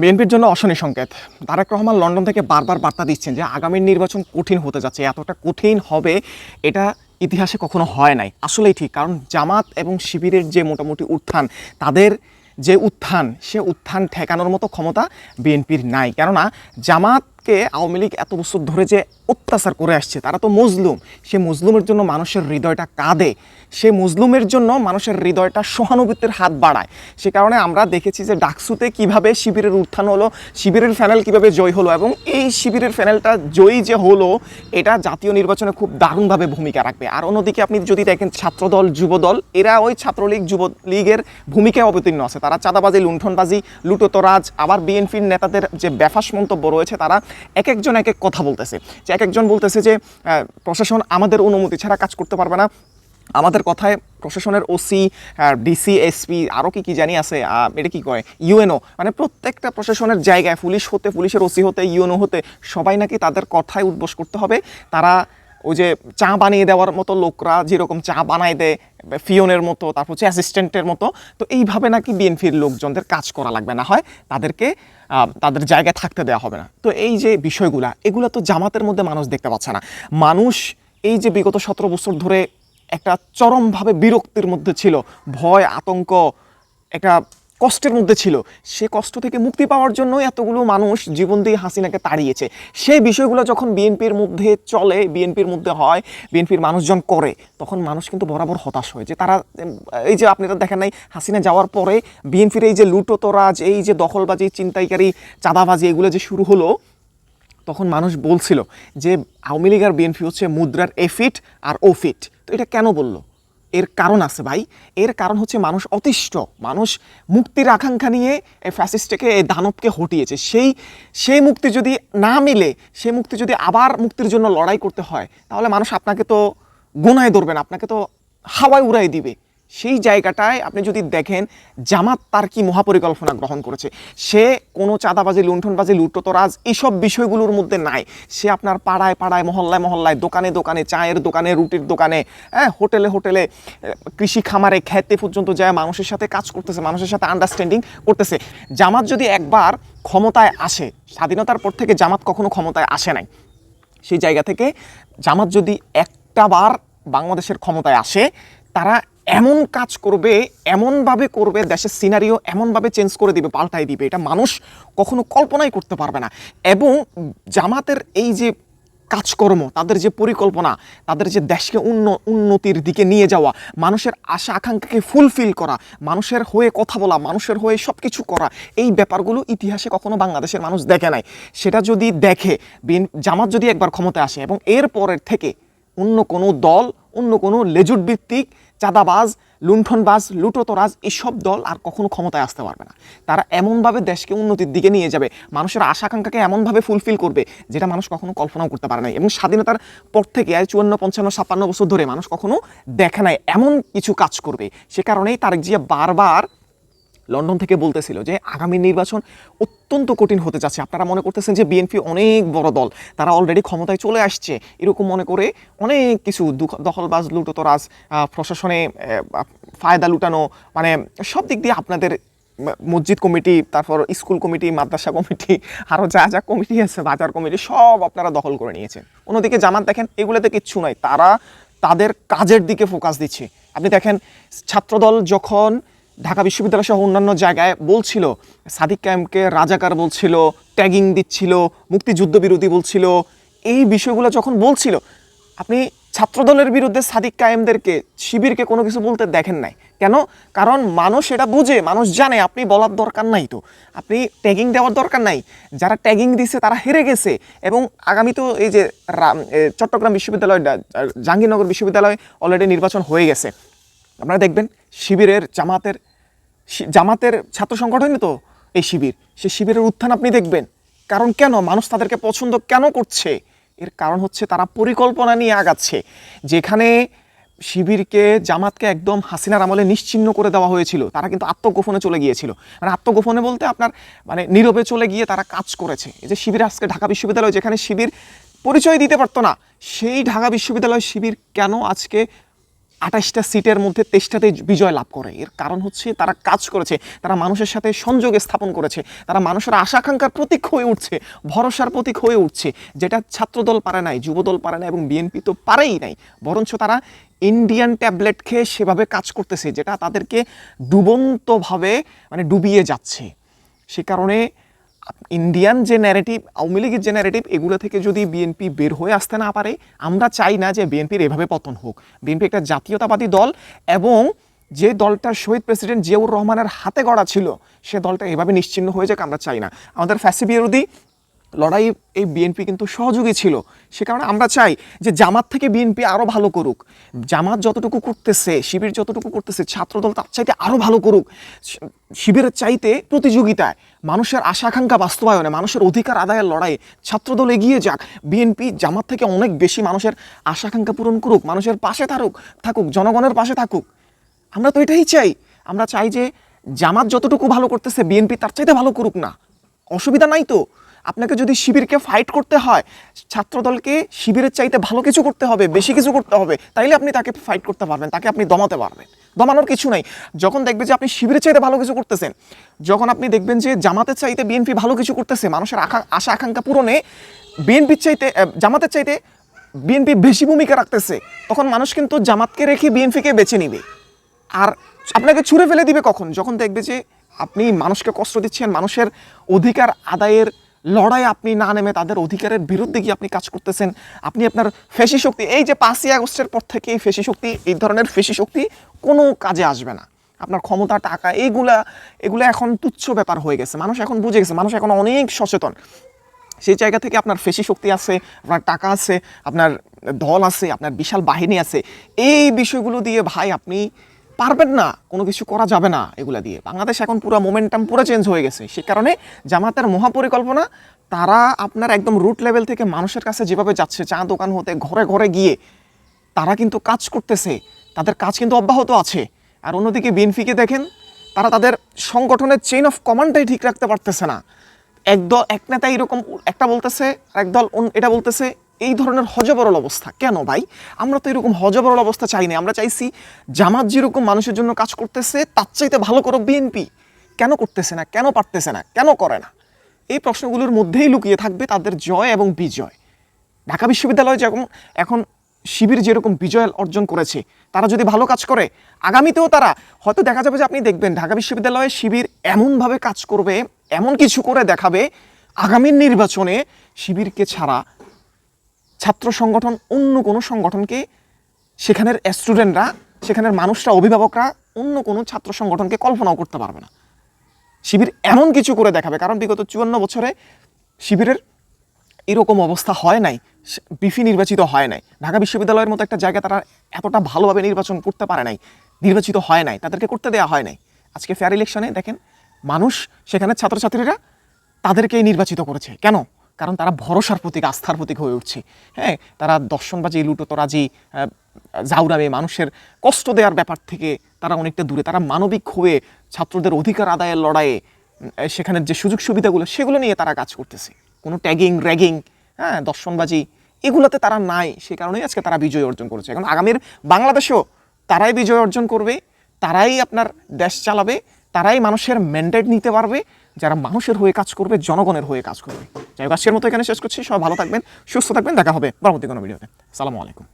বিএনপির জন্য অশনি সংকেত। তারেক রহমান লন্ডন থেকে বারবার বার্তা দিচ্ছেন যে আগামী নির্বাচন কঠিন হতে যাচ্ছে, এতটা কঠিন হবে, এটা ইতিহাসে কখনো হয় নাই। আসলেই ঠিক, কারণ জামাত এবং শিবিরের যে মোটামুটি উত্থান, তাদের যে উত্থান, সে উত্থান ঠেকানোর মতো ক্ষমতা বিএনপির নাই। কেননা জামাতকে আওয়ামী লীগ এত বছর ধরে যে অত্যাচার করে আসছে, তারা তো মজলুম। সে মজলুমের জন্য মানুষের হৃদয়টা কাঁদে। সে মজলুমের জন্য মানুষের হৃদয়টা সহানুভূতির হাত বাড়ায়। সে কারণে আমরা দেখেছি যে ডাকসুতে কীভাবে শিবিরের উত্থান হলো, শিবিরের ফ্যানেল কীভাবে জয় হলো এবং এই শিবিরের ফ্যানেলটা জয়ী যে হলো, এটা জাতীয় নির্বাচনে খুব দারুণভাবে ভূমিকা রাখবে। আর অন্যদিকে আপনি যদি দেখেন ছাত্রদল, যুবদল, এরা ওই ছাত্রলীগ যুব লীগের ভূমিকায় অবতীর্ণ আছে। তারা চাঁদাবাজি, লুণ্ঠনবাজি, লুটোতরাজ, আবার বিএনপির নেতাদের যে ব্যাফাস মন্তব্য রয়েছে, তারা এক একজন এক এক কথা বলতেছে। যে এক একজন বলতেছে যে প্রশাসন আমাদের অনুমতি ছাড়া কাজ করতে পারবে না। আমাদের কথায় প্রশাসনের ওসি ডিসি এসপি আরও কি কি জানি আছে এটা কী করে ইউএনও মানে প্রত্যেকটা প্রশাসনের জায়গায় পুলিশ হতে, পুলিশের ওসি হতে ইউএনও হতে সবাই নাকি তাদের কথায় উদ্বোস করতে হবে। তারা ওই যে চা বানিয়ে দেওয়ার মতো লোকরা যেরকম চা বানায় দেয় ফিওনের মতো, তারপর হচ্ছে অ্যাসিস্ট্যান্টের মতো, তো এইভাবে নাকি বিএনপির লোকজনদের কাজ করা লাগবে না হয়, তাদেরকে তাদের জায়গায় থাকতে দেওয়া হবে না। তো এই যে বিষয়গুলা, এগুলো তো জামাতের মধ্যে মানুষ দেখতে পাচ্ছে না। মানুষ এই যে বিগত সতেরো বছর ধরে একটা চরমভাবে বিরক্তির মধ্যে ছিল, ভয়, আতঙ্ক, একটা কষ্টের মধ্যে ছিল। সে কষ্ট থেকে মুক্তি পাওয়ার জন্য এতগুলো মানুষ জীবন দিয়ে হাসিনাকে তাড়িয়েছে। সেই বিষয়গুলো যখন বিএনপির মধ্যে চলে, বিএনপির মধ্যে হয়, বিএনপির মানুষজন করে, তখন মানুষ কিন্তু বরাবর হতাশ হয় যে তারা, এই যে আপনারা দেখেন নাই, হাসিনা যাওয়ার পরে বিএনপির এই যে লুটোতরাজ, এই যে দখলবাজি চিন্তাইকারী চাঁদাবাজি, এগুলো যে শুরু হলো, তখন মানুষ বলছিল যে আওয়ামী লীগ আর বিএনপি হচ্ছে মুদ্রার এফিট আর ও ফিট তো এটা কেন বলল? এর কারণ আছে ভাই। এর কারণ হচ্ছে মানুষ অতিষ্ঠ। মানুষ মুক্তির আকাঙ্ক্ষা নিয়ে এই ফ্যাসিস্টকে এই দানবকে হটিয়েছে। সেই সেই মুক্তি যদি না মিলে, সেই মুক্তি যদি আবার মুক্তির জন্য লড়াই করতে হয়, তাহলে মানুষ আপনাকে তো গোনায় ধরবেন আপনাকে তো হাওয়ায় উড়াই দিবে। সেই জায়গাটায় আপনি যদি দেখেন, জামাত তার কি মহাপরিকল্পনা গ্রহণ করেছে? সে কোনো চাঁদাবাজি, লুণ্ঠনবাজি, লুটোতরাজ এইসব বিষয়গুলোর মধ্যে নাই। সে আপনার পাড়ায় পাড়ায়, মহল্লায় মহল্লায়, দোকানে দোকানে, চায়ের দোকানে, রুটির দোকানে হ্যাঁ হোটেলে হোটেলে কৃষি খামারে, খেতে পর্যন্ত যায়, মানুষের সাথে কাজ করতেছে, মানুষের সাথে আন্ডারস্ট্যান্ডিং করতেছে। জামাত যদি একবার ক্ষমতায় আসে, স্বাধীনতার পর থেকে জামাত কখনো ক্ষমতায় আসে নাই। সেই জায়গা থেকে জামাত যদি একটা বার বাংলাদেশের ক্ষমতায় আসে, তারা এমন কাজ করবে, এমনভাবে করবে, দেশের সিনারিও এমনভাবে চেঞ্জ করে দিবে পাল্টাই দিবে। এটা মানুষ কখনো কল্পনাই করতে পারবে না। এবং জামাতের এই যে কাজকর্ম, তাদের যে পরিকল্পনা, তাদের যে দেশকে উন্ন, উন্নতির দিকে নিয়ে যাওয়া, মানুষের আশা, আকাঙ্ক্ষাকে ফুলফিল করা, মানুষের হয়ে কথা বলা, মানুষের হয়ে সব কিছু করা, এই ব্যাপারগুলো ইতিহাসে কখনো বাংলাদেশের মানুষ দেখে নাই। সেটা যদি দেখে জামাত যদি একবার ক্ষমতায় আসে এবং এর পরের থেকে অন্য কোনো দল, অন্য কোনো লেজুট ভিত্তিক চাঁদাবাজ, লুণ্ঠনবাজ, লুটোতরাজ এসব দল আর কখনো ক্ষমতায় আসতে পারবে না। তারা এমনভাবে দেশকে উন্নতির দিকে নিয়ে যাবে, মানুষের আশা আকাঙ্ক্ষাকে এমনভাবে ফুলফিল করবে, যেটা মানুষ কখনো কল্পনাও করতে পারে নাই। এবং স্বাধীনতার পর থেকে আজ চুয়ান্ন, পঞ্চান্ন, ছাপ্পান্ন বছর ধরে মানুষ কখনো দেখে নাই, এমন কিছু কাজ করবে। সে কারণেই তারেক জিয়া বারবার লন্ডন থেকে বলতেছিল যে আগামী নির্বাচন অত্যন্ত কঠিন হতে যাচ্ছে। আপনারা মনে করতেছেন যে বিএনপি অনেক বড় দল, তারা অলরেডি ক্ষমতায় চলে আসছে। এরকম মনে করে অনেক কিছু দখলবাজ, লুটোতরাজ প্রশাসনে ফায়দা লুটানো মানে সব দিক দিয়ে আপনাদের মসজিদ কমিটি, তারপর স্কুল কমিটি, মাদ্রাসা কমিটি আরও যা যা কমিটি আছে, বাজার কমিটি, সব আপনারা দখল করে নিয়েছেন। অন্যদিকে জামাত দেখেন, এগুলোতে কিচ্ছু নাই। তারা তাদের কাজের দিকে ফোকাস দিচ্ছে। আপনি দেখেন, ছাত্রদল যখন ঢাকা বিশ্ববিদ্যালয় সহ অন্যান্য জায়গায় বলছিল, সাদিক কায়েমকে রাজাকার বলছিল, ট্যাগিং দিচ্ছিল, মুক্তিযুদ্ধ বিরোধী বলছিল। এই বিষয়গুলো যখন বলছিল, আপনি ছাত্রদলের বিরুদ্ধে সাদিক কায়েমদেরকে, শিবিরকে কোনো কিছু বলতে দেখেন নাই। কেন? কারণ মানুষ এটা বুঝে, মানুষ জানে, আপনি বলার দরকার নাই তো। আপনি ট্যাগিং দেওয়ার দরকার নাই। যারা ট্যাগিং দিছে, তারা হেরে গেছে। এবং আগামী তো এই যে রাম- চট্টগ্রাম বিশ্ববিদ্যালয় জাহাঙ্গীরনগর বিশ্ববিদ্যালয় অলরেডি নির্বাচন হয়ে গেছে। আপনারা দেখবেন, শিবিরের জামাতের জামাতের ছাত্র সংগঠনই তো এই শিবির। সেই শিবিরের উত্থান আপনি দেখবেন। কারণ কেন? মানুষ তাদেরকে পছন্দ কেন করছে? এর কারণ হচ্ছে তারা পরিকল্পনা নিয়ে আগাচ্ছে। যেখানে শিবিরকে, জামাতকে একদম হাসিনার আমলে নিশ্চিহ্ন করে দেওয়া হয়েছিল, তারা কিন্তু আত্মগোপনে চলে গিয়েছিল। মানে আত্মগোপনে বলতে আপনার মানে নীরবে চলে গিয়ে তারা কাজ করেছে। এই যে শিবির আজকে ঢাকা বিশ্ববিদ্যালয়, যেখানে শিবির পরিচয় দিতে পারতো না, সেই ঢাকা বিশ্ববিদ্যালয় শিবির কেন আজকে আঠাশটা সিটের মধ্যে তেইশটাতে বিজয় লাভ করে। এর কারণ হচ্ছে তারা কাজ করেছে, তারা মানুষের সাথে সংযোগ স্থাপন করেছে, তারা মানুষের আশা আকাঙ্ক্ষার প্রতীক হয়ে উঠছে, ভরসার প্রতীক হয়ে উঠছে, যেটা ছাত্রদল পারে নাই, যুবদল পারে না এবং বিএনপি তো পারেই নাই। বরঞ্চ তারা ইন্ডিয়ান ট্যাবলেট খেয়ে সেভাবে কাজ করতেছে, যেটা তাদেরকে ডুবন্তভাবে মানে ডুবিয়ে যাচ্ছে। সে কারণে ইন্ডিয়ান যে ন্যারেটিভ আওয়ামী লীগের যে ন্যারেটিভ এগুলো থেকে যদি বিএনপি বের হয়ে আসতে না পারে, আমরা চাই না যে বিএনপির এভাবে পতন হোক। বিএনপি একটা জাতীয়তাবাদী দল এবং যে দলটার শহীদ প্রেসিডেন্ট জিয়াউর রহমানের হাতে গড়া ছিল, সে দলটা এভাবে নিশ্চিন্ন হয়ে যাক, আমরা চাই না। আমাদের ফ্যাসি বিরোধী লড়াই এই বিএনপি কিন্তু সহযোগী ছিল। সে কারণে আমরা চাই যে জামাত থেকে বিএনপি আরও ভালো করুক। জামাত যতটুকু করতেছে, শিবির যতটুকু করতেছে, ছাত্রদল তার চাইতে আরও ভালো করুক। শিবিরের চাইতে প্রতিযোগিতায় মানুষের আশা আকাঙ্ক্ষা বাস্তবায়নে, মানুষের অধিকার আদায়ের লড়াইয়ে ছাত্রদল এগিয়ে যাক। বিএনপি জামাত থেকে অনেক বেশি মানুষের আশা আকাঙ্ক্ষা পূরণ করুক, মানুষের পাশে থাকুক থাকুক, জনগণের পাশে থাকুক। আমরা তো এটাই চাই। আমরা চাই যে জামাত যতটুকু ভালো করতেছে, বিএনপি তার চাইতে ভালো করুক না। অসুবিধা নাই তো। আপনাকে যদি শিবিরকে ফাইট করতে হয়, ছাত্রদলকে শিবিরের চাইতে ভালো কিছু করতে হবে, বেশি কিছু করতে হবে, তাইলে আপনি তাকে ফাইট করতে পারবেন, তাকে আপনি দমাতে পারবেন। দমানোর কিছু নাই। যখন দেখবেন যে আপনি শিবিরের চাইতে ভালো কিছু করতেছেন, যখন আপনি দেখবেন যে জামাতের চাইতে বিএনপি ভালো কিছু করতেছে, মানুষের আশা আশা আকাঙ্ক্ষা পূরণে বিএনপির চাইতে জামাতের চাইতে বিএনপি বেশি ভূমিকা রাখতেছে, তখন মানুষ কিন্তু জামাতকে রেখে বিএনপিকে বেছে নিবে। আর আপনাকে ছুঁড়ে ফেলে দিবে কখন? যখন দেখবে যে আপনি মানুষকে কষ্ট দিচ্ছেন, মানুষের অধিকার আদায়ের লড়াই আপনি না নেমে তাদের অধিকারের বিরুদ্ধে গিয়ে আপনি কাজ করতেছেন, আপনি আপনার ফেসি শক্তি, এই যে পাঁচই আগস্টের পর থেকে এই ফেসি শক্তি, এই ধরনের ফেসি শক্তি কোনো কাজে আসবে না। আপনার ক্ষমতা, টাকা, এইগুলা, এগুলো এখন তুচ্ছ ব্যাপার হয়ে গেছে। মানুষ এখন বুঝে গেছে, মানুষ এখন অনেক সচেতন। সেই জায়গা থেকে আপনার ফেসি শক্তি আছে, আপনার টাকা আছে, আপনার দল আছে, আপনার বিশাল বাহিনী আছে। এই বিষয়গুলো দিয়ে ভাই আপনি পারবেন না, কোনো কিছু করা যাবে না এগুলা দিয়ে। বাংলাদেশ এখন পুরো মোমেন্টাম পুরো চেঞ্জ হয়ে গেছে। সে কারণে জামাতের মহাপরিকল্পনা, তারা আপনার একদম রুট লেভেল থেকে মানুষের কাছে যেভাবে যাচ্ছে, চা দোকান হতে, ঘরে ঘরে গিয়ে, তারা কিন্তু কাজ করতেছে। তাদের কাজ কিন্তু অব্যাহত আছে। আর অন্যদিকে বিএনপিকে দেখেন, তারা তাদের সংগঠনের চেইন অফ কমান্ডটাই ঠিক রাখতে পারতেছে না। একদল, এক নেতা এরকম, একটা বলতেছে আর একদল এটা বলতেছে এই ধরনের হজবরল অবস্থা। কেন ভাই? আমরা তো এরকম হজবরল অবস্থা চাই না আমরা চাইছি জামাত যেরকম মানুষের জন্য কাজ করতেছে, তার চাইতে ভালো করো বিএনপি কেন করতেছে না? কেন পারতেছে না? কেন করে না? এই প্রশ্নগুলোর মধ্যেই লুকিয়ে থাকবে তাদের জয় এবং বিজয়। ঢাকা বিশ্ববিদ্যালয় যেমন এখন শিবির যেরকম বিজয় অর্জন করেছে, তারা যদি ভালো কাজ করে, আগামীতেও তারা, হয়তো দেখা যাবে যে আপনি দেখবেন ঢাকা বিশ্ববিদ্যালয়ে শিবির এমনভাবে কাজ করবে, এমন কিছু করে দেখাবে আগামীর নির্বাচনে শিবিরকে ছাড়া ছাত্র সংগঠন, অন্য কোনো সংগঠনকে সেখানের স্টুডেন্টরা সেখানের মানুষরা, অভিভাবকরা অন্য কোনো ছাত্র সংগঠনকে কল্পনাও করতে পারবে না। শিবির এমন কিছু করে দেখাবে, কারণ বিগত চুয়ান্ন বছরে শিবিরের এরকম অবস্থা হয় নাই, বিফি নির্বাচিত হয় নাই। ঢাকা বিশ্ববিদ্যালয়ের মতো একটা জায়গা তারা এতটা ভালোভাবে নির্বাচন করতে পারে নাই, নির্বাচিত হয় নাই, তাদেরকে করতে দেওয়া হয় নাই। আজকে ফেয়ার ইলেকশনে দেখেন, মানুষ সেখানে ছাত্রছাত্রীরা তাদেরকেই নির্বাচিত করেছে। কেন? কারণ তারা ভরসার প্রতীক, আস্থার প্রতীক হয়ে উঠছে। হ্যাঁ তারা দর্শনবাজি, লুটোতরাজি জাউরাবে মানুষের কষ্ট দেওয়ার ব্যাপার থেকে তারা অনেকটা দূরে। তারা মানবিক হয়ে ছাত্রদের অধিকার আদায়ের লড়াইয়ে সেখানের যে সুযোগ সুবিধাগুলো, সেগুলো নিয়ে তারা কাজ করতেছে। কোনো ট্যাগিং, র্যাগিং হ্যাঁ দর্শনবাজি, এগুলোতে তারা নাই। সে কারণেই আজকে তারা বিজয় অর্জন করেছে। এখন আগামীর বাংলাদেশেও তারাই বিজয় অর্জন করবে, তারাই আপনার দেশ চালাবে, তারাই মানুষের ম্যান্ডেট নিতে পারবে যারা মানুষের হয়ে কাজ করবে, জনগণের হয়ে কাজ করবে। যাই হোক, আজকের মতো এখানে শেষ করছি। সবাই ভালো থাকবেন, সুস্থ থাকবেন, দেখা হবে পরবর্তী কোনো ভিডিওতে। সালামু আলাইকুম।